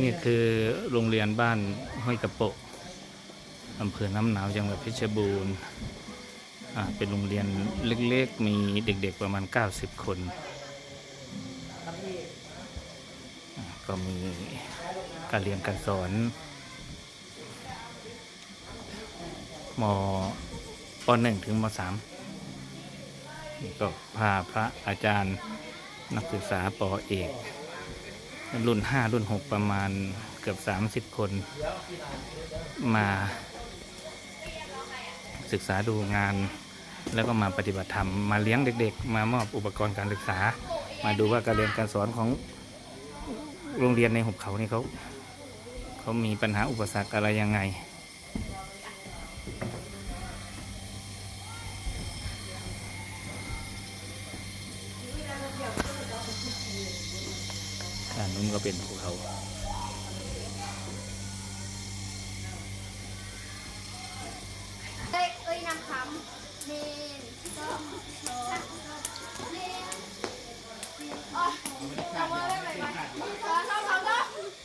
นี่คือโรงเรียนบ้านห้วยกระโปะอำเภอน้ำหนาวจังหวัดเพชรบูรณ์อ่าเป็นโรงเรียนเล็กๆ มีเด็กๆประมาณ 90 คน ก็มีการเรียนการสอนมป .1 ถึงม .3 นี่ก็พาพระอาจารย์ นักศึกษาปอเอก รุ่น 5 รุ่น 6 ประมาณเกือบ 30 คน มาศึกษาดูงาน แล้วก็มาปฏิบัติธรรม มาเลี้ยงเด็กๆ มามอบอุปกรณ์การศึกษา มาดูว่าการเรียนการสอนของโรงเรียนในหุบเขานี่เขาเขามีปัญหาอุปสรรคอะไรยังไง ด้านนู้นก็เป็นภูเขา